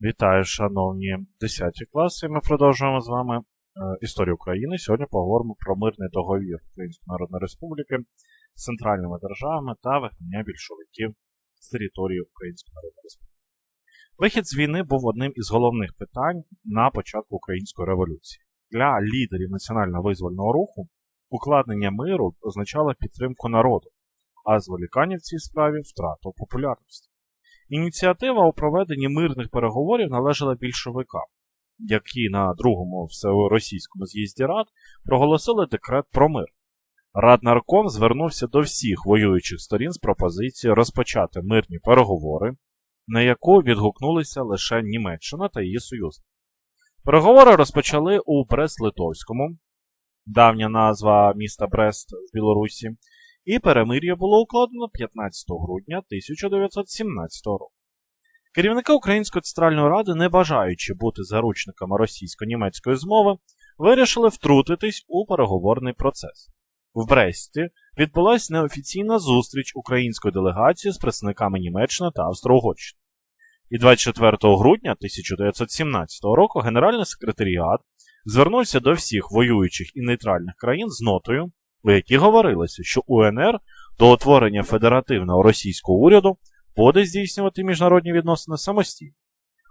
Вітаю, шановні 10 класи. Ми продовжуємо з вами е, історію України. Сьогодні поговоримо про мирний договір Української Народної Республіки з центральними державами та вигнання більшовиків з території Української Народної Республіки. Вихід з війни був одним із головних питань на початку Української революції. Для лідерів національно-визвольного руху укладнення миру означало підтримку народу, а зволікання в цій справі втрату популярності. Ініціатива у проведенні мирних переговорів належала більшовикам, які на другому всеросійському з'їзді Рад проголосили декрет про мир. Раднарком звернувся до всіх воюючих сторін з пропозицією розпочати мирні переговори, на яку відгукнулися лише Німеччина та її союзники. Переговори розпочали у Брест-Литовському, давня назва міста Брест в Білорусі, і перемир'я було укладено 15 грудня 1917 року. Керівники Української центральної ради, не бажаючи бути заручниками російсько-німецької змови, вирішили втрутитись у переговорний процес. В Бресті відбулася неофіційна зустріч української делегації з представниками Німеччини та Австро-Угорщини. І 24 грудня 1917 року Генеральний секретаріат звернувся до всіх воюючих і нейтральних країн з нотою, у якій говорилося, що УНР до утворення федеративного російського уряду буде здійснювати міжнародні відносини самостійно.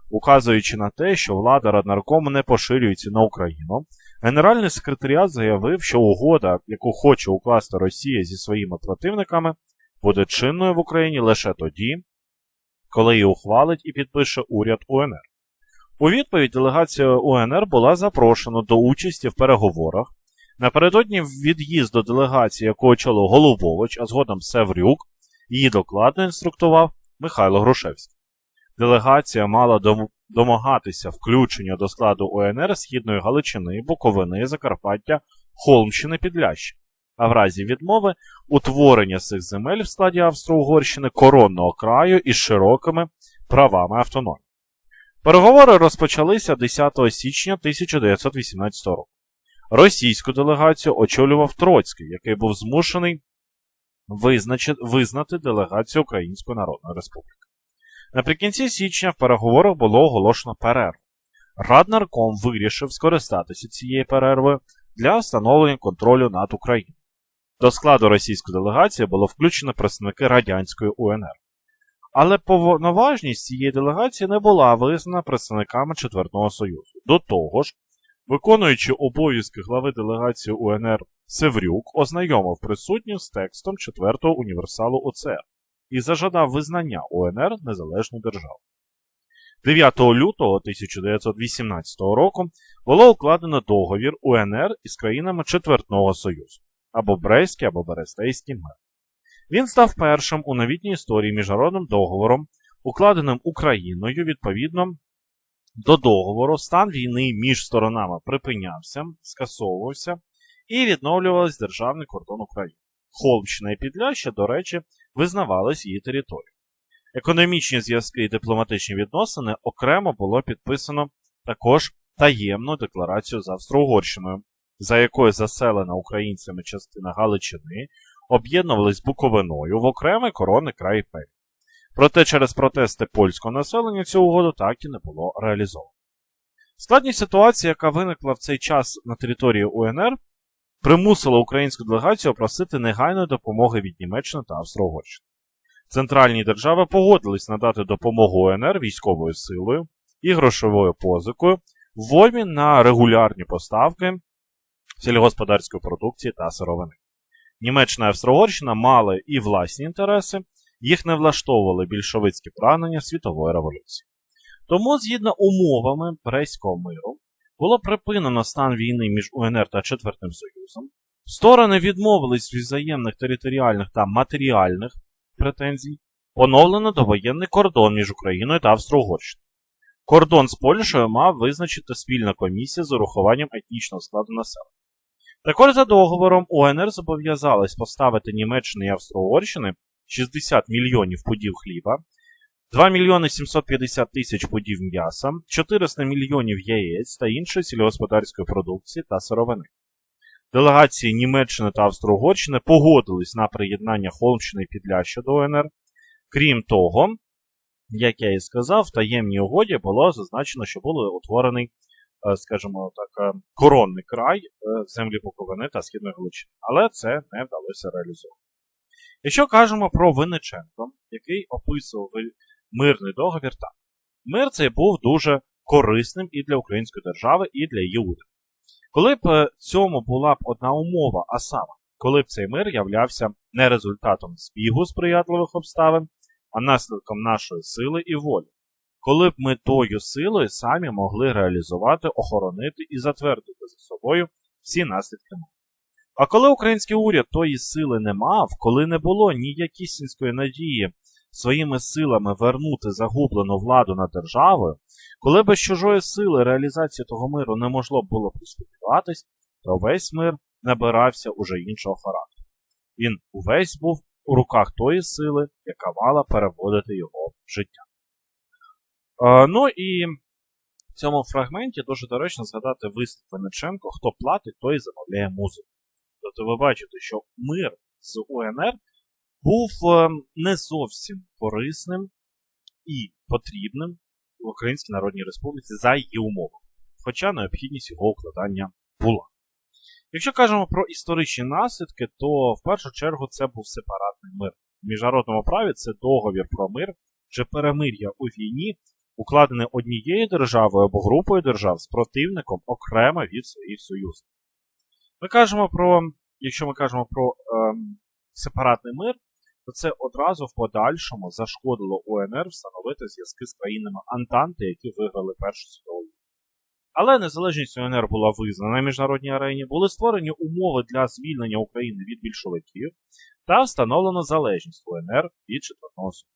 Указуючи на те, що влада Раднаркому не поширюється на Україну, Генеральний секретаріат заявив, що угода, яку хоче укласти Росія зі своїми противниками, буде чинною в Україні лише тоді, коли її ухвалить і підпише уряд УНР. У відповідь делегація УНР була запрошена до участі в переговорах. Напередодні від'їзду делегації, яку очолив Голубович, а згодом Севрюк, її докладно інструктував Михайло Грушевський. Делегація мала домагатися включення до складу УНР Східної Галичини, Буковини, Закарпаття, Холмщини Підляща, а в разі відмови утворення цих земель в складі Австро-Угорщини коронного краю із широкими правами автономії. Переговори розпочалися 10 січня 1918 року. Російську делегацію очолював Троцький, який був змушений визнати делегацію Української Народної Республіки. Наприкінці січня в переговорах було оголошено перерву. Раднарком вирішив скористатися цією перервою для встановлення контролю над Україною. До складу російської делегації було включено представники Радянської УНР. Але повноважність цієї делегації не була визнана представниками Четвертого Союзу. До того ж, виконуючи обов'язки глави делегації УНР Севрюк, ознайомив присутніх з текстом 4-го універсалу ОЦР і зажадав визнання УНР незалежною державою. 9 лютого 1918 року було укладено договір УНР із країнами Четвертного Союзу або Брейський, або Берестейський мир. Він став першим у новітній історії міжнародним договором, укладеним Україною відповідно до договору, стан війни між сторонами припинявся, скасовувався і відновлювався державний кордон України. Холмщина і Підляща, до речі, визнавались її територією. Економічні зв'язки і дипломатичні відносини окремо було підписано також таємну декларацію з Австро-Угорщиною, за якою заселена українцями частина Галичини об'єднувались з Буковиною в окремий коронний край імперії. Проте через протести польського населення цю угоду так і не було реалізовано. Складність ситуації, яка виникла в цей час на території УНР, примусила українську делегацію просити негайної допомоги від Німеччини та Австро-Угорщини. Центральні держави погодились надати допомогу УНР військовою силою і грошовою позикою в обмін на регулярні поставки сільгосподарської продукції та сировини. Німеччина і Австро-Угорщина мали і власні інтереси, їх не влаштовували більшовицькі прагнення світової революції. Тому, згідно умовами Брестського миру, було припинено стан війни між УНР та Четвертим Союзом, сторони відмовились від взаємних територіальних та матеріальних претензій, поновлено довоєнний кордон між Україною та Австро-Угорщиною. Кордон з Польщею мав визначити спільна комісія з урахуванням етнічного складу населення. Також за договором УНР зобов'язалась поставити Німеччини і Австро-Угорщини 60 мільйонів пудів хліба, 2 мільйони 750 тисяч пудів м'яса, 400 мільйонів яєць та іншої сільгосподарської продукції та сировини. Делегації Німеччини та Австро-Угорщини погодились на приєднання Холмщини і Підляща до ОНР. Крім того, Як я і сказав, в таємній угоді було зазначено, що був утворений, е, скажімо так, е, коронний край е, землі Буковини та Східної Галичини. Але це не вдалося реалізувати. Якщо кажемо про Винниченко, який описував мирний договір, так. Мир цей був дуже корисним і для української держави, і для її уряду. Коли б е, цьому була б одна умова, а саме, коли б цей мир являвся не результатом збігу сприятливих обставин, а наслідком нашої сили і волі, коли б ми тою силою самі могли реалізувати, охоронити і затвердити за собою всі наслідки миру. А коли український уряд тої сили не мав, коли не було ніякісінської надії своїми силами вернути загублену владу над державою, коли без чужої сили реалізації того миру неможливо було б сподіватись, то весь мир набирався уже іншого характеру. Він увесь був у руках тої сили, яка мала переводити його в життя. Е, ну і в цьому фрагменті дуже доречно згадати вислів Винниченко, хто платить, той замовляє музику. Тобто ви бачите, що мир з УНР був е, не зовсім корисним і потрібним в Українській Народній Республіці за її умовами, хоча необхідність його укладання була. Якщо кажемо про історичні наслідки, то в першу чергу це був сепаратний мир. В міжнародному праві це договір про мир чи перемир'я у війні, укладене однією державою або групою держав з противником окремо від своїх союзників. Ми кажемо про, якщо ми кажемо про ем, сепаратний мир, то це одразу в подальшому зашкодило УНР встановити зв'язки з країнами Антанти, які виграли Першу світову війну. Але незалежність УНР була визнана на міжнародній арені, були створені умови для звільнення України від більшовиків та встановлено залежність УНР від Четвертого Союзу.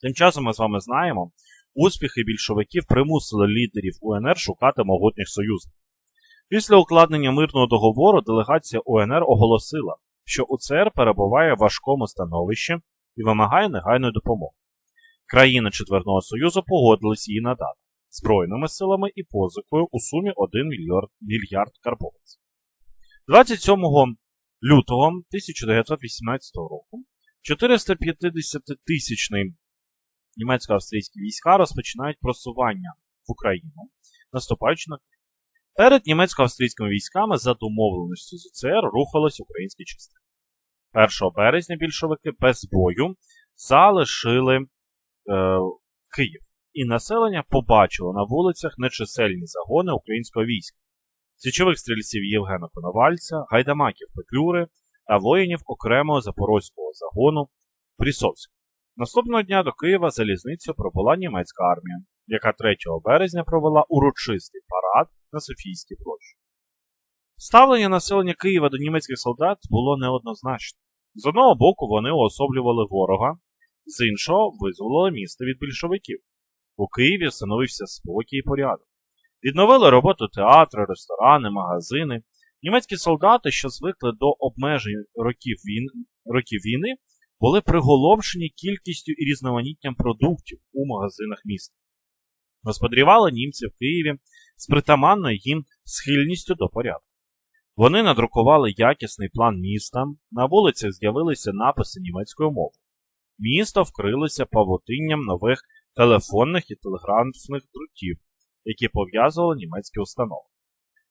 Тим часом ми з вами знаємо, успіхи більшовиків примусили лідерів УНР шукати могутніх союзників. Після укладення мирного договору делегація УНР оголосила, що УЦР перебуває в важкому становищі і вимагає негайної допомоги. Країни Четвертого Союзу погодились її надати збройними силами і позикою у сумі 1 мільярд, мільярд карбованців. 27 лютого 1918 року 450-тисячний німецько-австрійські війська розпочинають просування в Україну, наступаючи на Перед німецько-австрійськими військами за домовленістю з УЦР рухались українські частини. 1 березня більшовики без бою залишили е, Київ, і населення побачило на вулицях нечисельні загони українського війська, січових стрільців Євгена Коновальця, гайдамаків Петлюри та воїнів окремого запорозького загону Прісовського. Наступного дня до Києва залізницю пробула німецька армія, яка 3 березня провела урочистий парад на Софійській площі. Ставлення населення Києва до німецьких солдат було неоднозначне. З одного боку, вони уособлювали ворога, з іншого визволили місто від більшовиків. У Києві встановився спокій і порядок. Відновили роботу театри, ресторани, магазини. Німецькі солдати, що звикли до обмежень років війни, років війни, були приголомшені кількістю і різноманіттям продуктів у магазинах міста. Господарювали німці в Києві з притаманною їм схильністю до порядку. Вони надрукували якісний план міста, на вулицях з'явилися написи німецькою мовою. Місто вкрилося павутинням нових телефонних і телеграфних дротів, які пов'язували німецькі установи.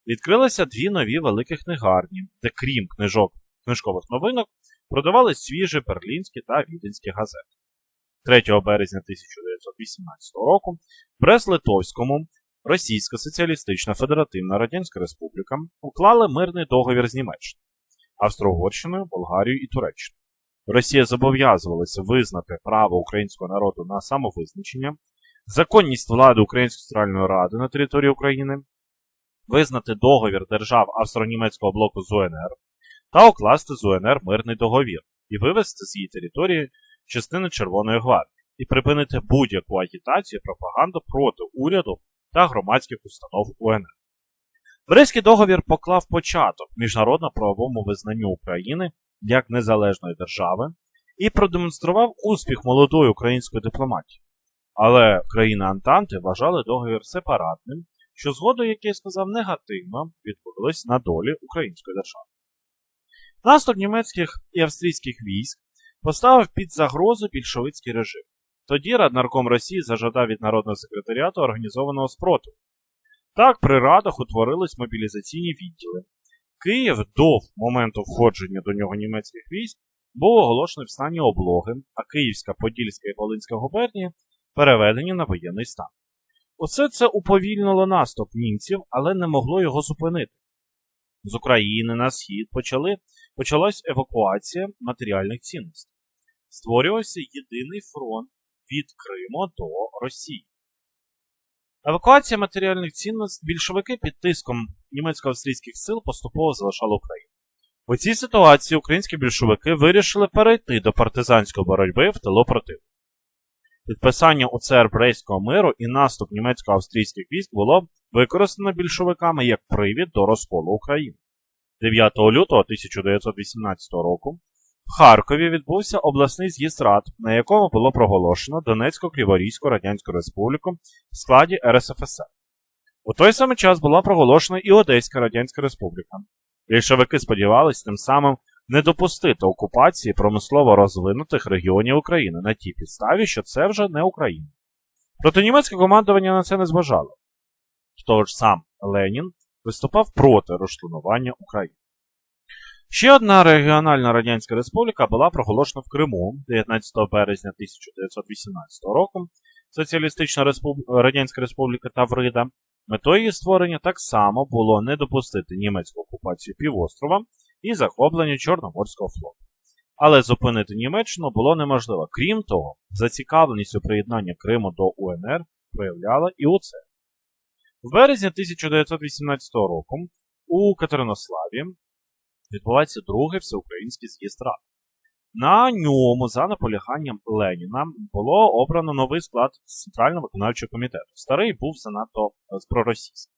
Відкрилися дві нові великі книгарні, де, крім книжок книжкових новинок, продавали свіжі берлінські та віденські газети. 3 березня 1918 року Брест-Литовському Російська Соціалістична Федеративна Радянська Республіка уклали мирний договір з Німеччиною, Австро-Угорщиною, Болгарією і Туреччиною. Росія зобов'язувалася визнати право українського народу на самовизначення, законність влади Української центральної ради на території України, визнати договір держав австро-німецького блоку з УНР та укласти з УНР мирний договір і вивести з її території частини Червоної гвардії і припинити будь-яку агітацію і пропаганду проти уряду та громадських установ УНР. Брестський договір поклав початок міжнародно-правовому визнанню України як незалежної держави і продемонстрував успіх молодої української дипломатії. Але країни Антанти вважали договір сепаратним, що згодою, як я сказав, негативно відбулись на долі української держави. Наступ німецьких і австрійських військ поставив під загрозу більшовицький режим. Тоді Раднарком Росії зажадав від Народного секретаріату організованого спротиву. Так, при радах утворились мобілізаційні відділи. Київ до моменту входження до нього німецьких військ був оголошений в стані облоги, а Київська, Подільська і Волинська губернії переведені на воєнний стан. Усе це уповільнило наступ німців, але не могло його зупинити. З України на схід почали, почалась евакуація матеріальних цінностей. Створювався єдиний фронт від Криму до Росії. Евакуація матеріальних цінностей більшовики під тиском німецько-австрійських сил поступово залишали Україну. У цій ситуації українські більшовики вирішили перейти до партизанської боротьби в тилу противника. Підписання УЦР Брейського миру і наступ німецько-австрійських військ було використано більшовиками як привід до розколу України. 9 лютого 1918 року в Харкові відбувся обласний з'їзд рад, на якому було проголошено Донецько-Криворізьку Радянську Республіку в складі РСФСР. У той самий час була проголошена і Одеська Радянська Республіка. Більшовики сподівались тим самим не допустити окупації промислово розвинутих регіонів України на тій підставі, що це вже не Україна. Проте німецьке командування на це не зважало. Того ж сам Ленін виступав проти розчленування України. Ще одна регіональна Радянська Республіка була проголошена в Криму 19 березня 1918 року. Соціалістична Респуб... Радянська Республіка Таврида. Метою її створення так само було не допустити німецьку окупацію півострова і захоплення Чорноморського флоту. Але зупинити Німеччину було неможливо. Крім того, зацікавленість у приєднанні Криму до УНР проявляла і УЦ. В березні 1918 року у Катеринославі відбувається другий всеукраїнський з'їзд рад. На ньому, за наполяганням Леніна, було обрано новий склад Центрального виконавчого комітету. Старий був занадто проросійський,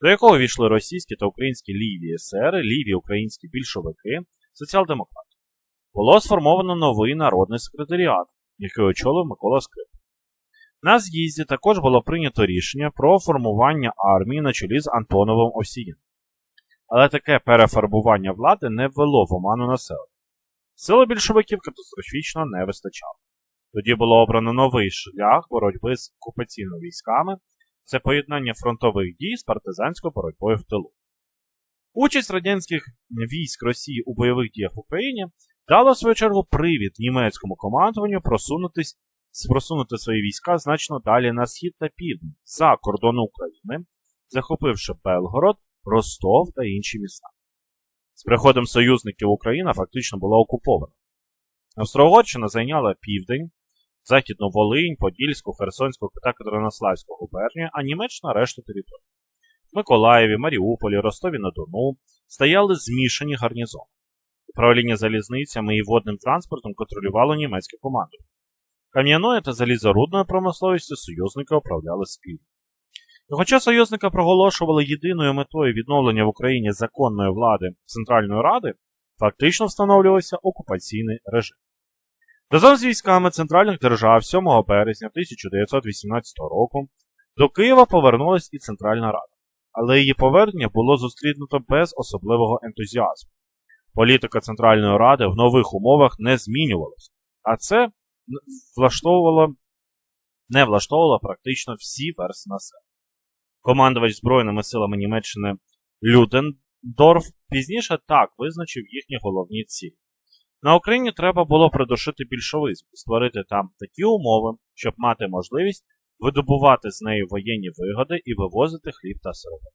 до якого війшли російські та українські ліві есери, ліві українські більшовики, соціал-демократи. Було сформовано новий народний секретаріат, який очолив Микола Скрип. На з'їзді також було прийнято рішення про формування армії на чолі з Антоновим Осієм. Але таке перефарбування влади не ввело в оману населення. Сили більшовиків катастрофічно не вистачало. Тоді було обрано новий шлях боротьби з окупаційними військами це поєднання фронтових дій з партизанською боротьбою в тилу. Участь радянських військ Росії у бойових діях в Україні дала в свою чергу привід німецькому командуванню просунутись, просунути свої війська значно далі на схід та південь за кордони України, захопивши Белгород, Ростов та інші міста. З приходом союзників Україна фактично була окупована. Австро-Угорщина зайняла південь, Західну Волинь, Подільську, Херсонську та Катеринославську губернію, а Німеччина решту території. В Миколаєві, Маріуполі, Ростові на Дону стояли змішані гарнізони. Управління залізницями і водним транспортом контролювало німецьке командування. Кам'яною та залізорудною промисловістю союзники управляли спільно. Хоча союзники проголошували єдиною метою відновлення в Україні законної влади Центральної Ради, фактично встановлювався окупаційний режим. Разом з військами центральних держав 7 березня 1918 року до Києва повернулась і Центральна Рада, але її повернення було зустрінуто без особливого ентузіазму. Політика Центральної Ради в нових умовах не змінювалася, а це влаштовувало, не влаштовувало практично всі версії населення. Командувач Збройними силами Німеччини Людендорф пізніше так визначив їхні головні цілі. На Україні треба було придушити більшовизм, створити там такі умови, щоб мати можливість видобувати з нею воєнні вигоди і вивозити хліб та сировину.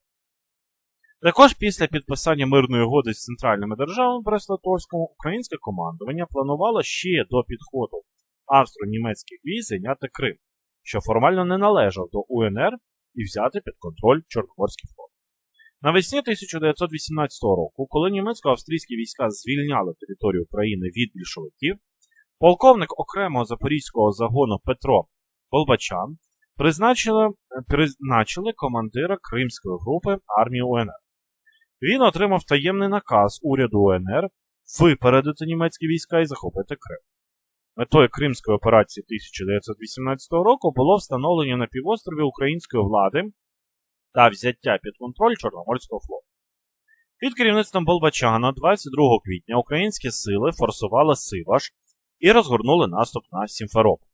Також після підписання мирної угоди з центральними державами Брест-Литовському українське командування планувало ще до підходу австро-німецьких військ зайняти Крим, що формально не належав до УНР і взяти під контроль Чорноморський флот. Навесні 1918 року, коли німецько-австрійські війська звільняли територію України від більшовиків, полковник окремого запорізького загону Петро Болбачан призначили, призначили командира Кримської групи армії УНР. Він отримав таємний наказ уряду УНР випередити німецькі війська і захопити Крим. Метою Кримської операції 1918 року було встановлення на півострові української влади та взяття під контроль Чорноморського флоту. Під керівництвом Болбачана 22 квітня українські сили форсували Сиваш і розгорнули наступ на Сімферополь.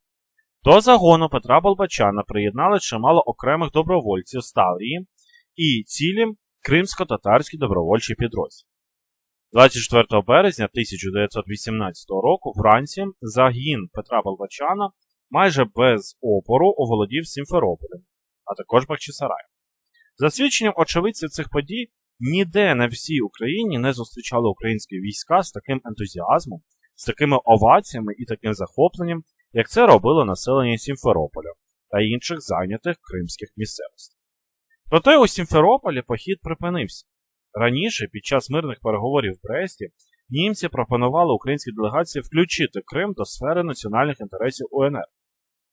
До загону Петра Болбачана приєднали чимало окремих добровольців з Таврії і цілі кримсько-татарські добровольчі підрозділи. 24 березня 1918 року вранці загін Петра Болбачана майже без опору оволодів Сімферополем, а також Бахчисараєм. За свідченням очевидців цих подій, ніде на всій Україні не зустрічали українські війська з таким ентузіазмом, з такими оваціями і таким захопленням, як це робило населення Сімферополя та інших зайнятих кримських місцевостей. Проте у Сімферополі похід припинився. Раніше, під час мирних переговорів в Бресті, німці пропонували українській делегації включити Крим до сфери національних інтересів УНР.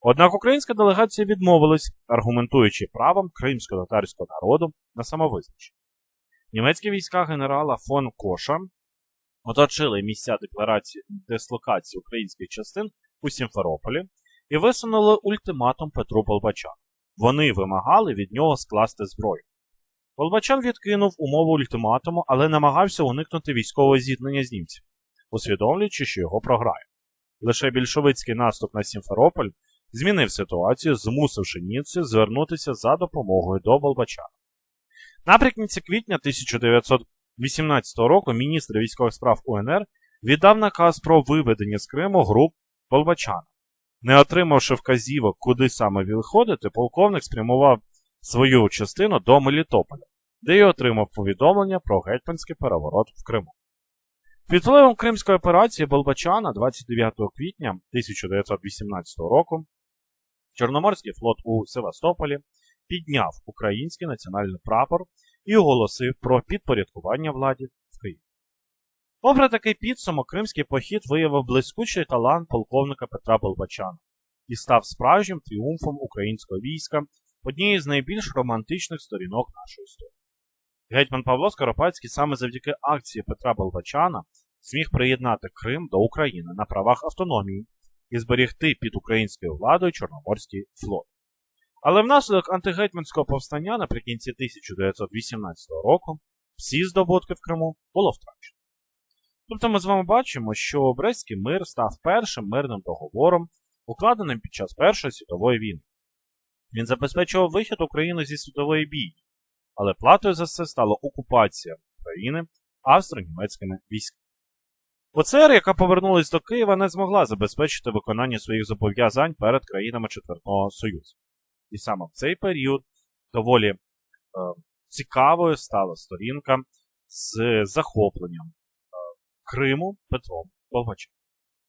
Однак українська делегація відмовилась, аргументуючи правом кримсько-татарського народу на самовизначення. Німецькі війська генерала фон Коша оточили місця декларації дислокації українських частин у Сімферополі і висунули ультиматум Петру Болбачану. Вони вимагали від нього скласти зброю. Болбачан відкинув умову ультиматуму, але намагався уникнути військового зіткнення з німцями, усвідомлюючи, що його програє. Лише більшовицький наступ на Сімферополь змінив ситуацію, змусивши німців звернутися за допомогою до Болбачана. Наприкінці квітня 1918 року міністр військових справ УНР віддав наказ про виведення з Криму груп Болбачана. Не отримавши вказівок, куди саме виходити, полковник спрямував свою частину до Мелітополя, де й отримав повідомлення про гетьманський переворот в Криму. Під впливом Кримської операції Болбачана 29 квітня 1918 року Чорноморський флот у Севастополі підняв український національний прапор і оголосив про підпорядкування владі в Києві. Попри такий підсумок, кримський похід виявив блискучий талант полковника Петра Болбачана і став справжнім тріумфом українського війська, однією з найбільш романтичних сторінок нашої історії. Гетьман Павло Скоропадський саме завдяки акції Петра Болбачана зміг приєднати Крим до України на правах автономії і зберігти під українською владою Чорноморський флот. Але внаслідок антигетьманського повстання наприкінці 1918 року всі здобутки в Криму було втрачено. Тобто ми з вами бачимо, що Брестський мир став першим мирним договором, укладеним під час Першої світової війни. Він забезпечував вихід України зі світової бійні, але платою за це стала окупація України австро-німецькими військами. ОЦР, яка повернулась до Києва, не змогла забезпечити виконання своїх зобов'язань перед країнами Четвертого Союзу. І саме в цей період доволі е, цікавою стала сторінка з захопленням е, Криму Петром Болбачем.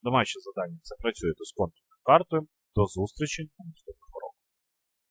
Домашнє завдання це працюєте з контурною картою. До зустрічі у наступних